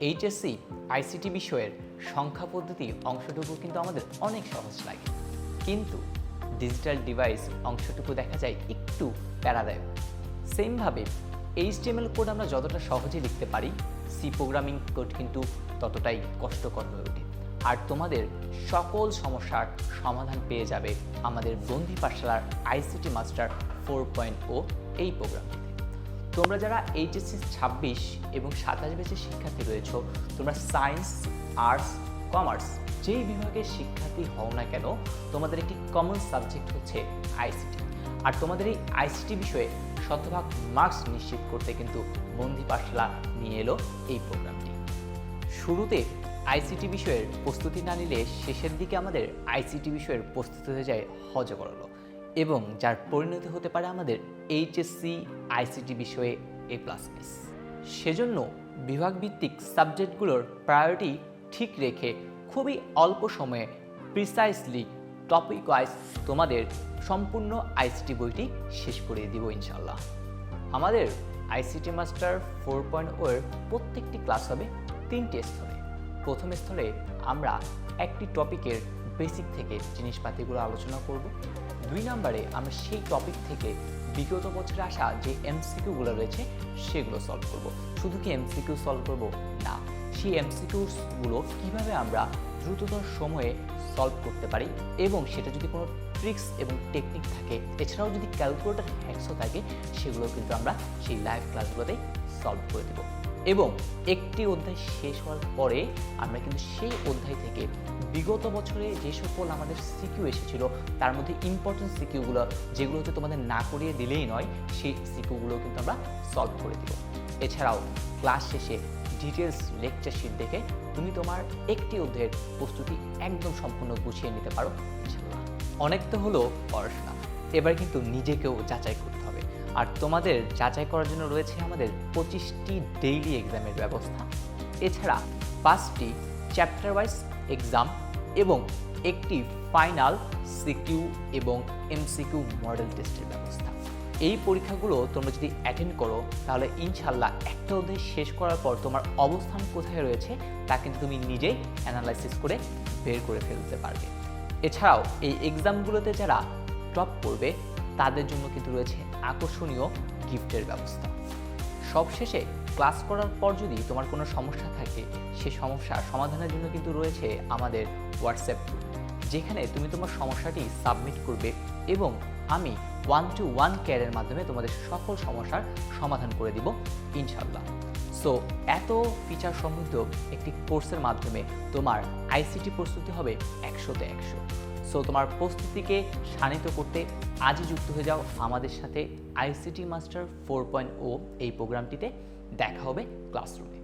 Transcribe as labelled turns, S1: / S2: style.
S1: HSC ICT বিষয়ের সংখ্যা পদ্ধতি অংশটুকু কিন্তু আমাদের অনেক সহজ লাগে। কিন্তু ডিজিটাল ডিভাইস অংশটুকু দেখা যায় একটু প্যারাদায়ক। সেমভাবে এইচটিএমএল কোড আমরা যতটা সহজে লিখতে পারি সি প্রোগ্রামিং কোড কিন্তু ততটাই কষ্টকর হয়ে ওঠে। আর তোমাদের সকল সমস্যার সমাধান পেয়ে যাবে আমাদের বন্দি পাঠশালার আইসিটি মাস্টার ফোর পয়েন্ট ও এই প্রোগ্রামটিতে তোমরা যারা এইচএসসি ছাব্বিশ এবং সাতাশ ব্যাচের শিক্ষার্থী রয়েছো, তোমরা সায়েন্স আর্টস কমার্স যেই বিভাগের শিক্ষার্থী হও না কেন, তোমাদের একটি কমন সাবজেক্ট হচ্ছে আইসিটি আর তোমাদের এই আইসিটি বিষয়ে শতভাগ মার্কস নিশ্চিত করতে কিন্তু বন্দি পাঠশালা নিয়ে এলো এই প্রোগ্রামটি শুরুতে আইসিটি বিষয়ের প্রস্তুতি না নিলে শেষের দিকে আমাদের আইসিটি বিষয়ের প্রস্তুতি হয়ে যায় হজ করল এবং যার পরিণতি হতে পারে আমাদের এইচএসসি আইসিটি বিষয়ে এ প্লাস মিস সেজন্য বিভাগভিত্তিক সাবজেক্টগুলোর প্রায়োরিটি ঠিক রেখে খুবই অল্প সময়ে প্রিসাইসলি টপিক ওয়াইজ তোমাদের সম্পূর্ণ আইসিটি বইটি শেষ করে দিব ইনশাল্লাহ আমাদের আইসিটি মাস্টার ফোর পয়েন্ট ওয়ের প্রত্যেকটি ক্লাস হবে তিনটি স্তরে। প্রথম স্তরে আমরা একটি টপিকের বেসিক থেকে জিনিসপাতিগুলো আলোচনা করব। দুই নম্বরে আমরা সেই টপিক থেকে বিগত বছরে আসা যে এমসিকিউগুলো রয়েছে, সেগুলো সলভ করব। শুধু কি এমসিকিউ সলভ করব? না, সেই এমসিকিউসগুলো কীভাবে আমরা দ্রুততর সময়ে সলভ করতে পারি এবং সেটা যদি কোনো ট্রিক্স এবং টেকনিক থাকে, এছাড়াও যদি ক্যালকুলেটর হ্যাক্সও থাকে, সেগুলো কিন্তু আমরা সেই লাইভ ক্লাসগুলোতেই সলভ করে দেব। এবং একটি অধ্যায় শেষ হওয়ার পরে আমরা কিন্তু সেই অধ্যায় থেকে বিগত বছরে যে সকল আমাদের সিকিউ এসেছিল, তার মধ্যে ইম্পর্টেন্ট সিকিউগুলো, যেগুলো হচ্ছে তোমাদের না করিয়ে দিলেই নয়, সেই সিকিউগুলো কিন্তু আমরা সলভ করে দেব। এছাড়াও ক্লাস শেষে ডিটেলস লেকচার শিট দেখে তুমি তোমার একটি অধ্যায়ের প্রস্তুতি একদম সম্পূর্ণ গুছিয়ে নিতে পারো অনেক তো হলো পড়াশোনা, এবার কিন্তু নিজেকেও যাচাই করতে হবে। আর তোমাদের যাচাই করার জন্য রয়েছে আমাদের পঁচিশটি ডেইলি এক্সামের ব্যবস্থা। এছাড়া পাঁচটি চ্যাপ্টার ওয়াইজ এক্সাম এবং একটি ফাইনাল সিকিউ এবং এমসিকিউ মডেল টেস্টের ব্যবস্থা। এই পরীক্ষাগুলো তোমরা যদি অ্যাটেন্ড করো, তাহলে ইনশাল্লাহ একটা অধ্যায় শেষ করার পর তোমার অবস্থান কোথায় রয়েছে, তা কিন্তু তুমি নিজেই অ্যানালাইসিস করে বের করে ফেলতে পারবে। এছাড়াও এই এক্সামগুলোতে যারা টপ করবে তাদের জন্য কিন্তু রয়েছে আকর্ষণীয় গিফটের ব্যবস্থা। সবশেষে ক্লাস করার পর যদি তোমার কোনো সমস্যা থাকে, সে সমস্যা সমাধানের জন্য কিন্তু রয়েছে আমাদের হোয়াটসঅ্যাপ গ্রুপ। যেখানে তুমি তোমার সমস্যাটি সাবমিট করবে এবং আমি ওয়ান টু ওয়ান কেয়ারের মাধ্যমে তোমাদের সকল সমস্যার সমাধান করে দিব ইনশাল্লাহ সো এত ফিচার সমৃদ্ধ একটি কোর্সের মাধ্যমে তোমার আইসিটি প্রস্তুতি হবে একশোতে একশো। সো তোমার প্রস্তুতিকে শানিত করতে আজই যুক্ত হয়ে যাও আমাদের সাথে ICT master four point O এই প্রোগ্রামটিতে দেখা হবে ক্লাসরুমে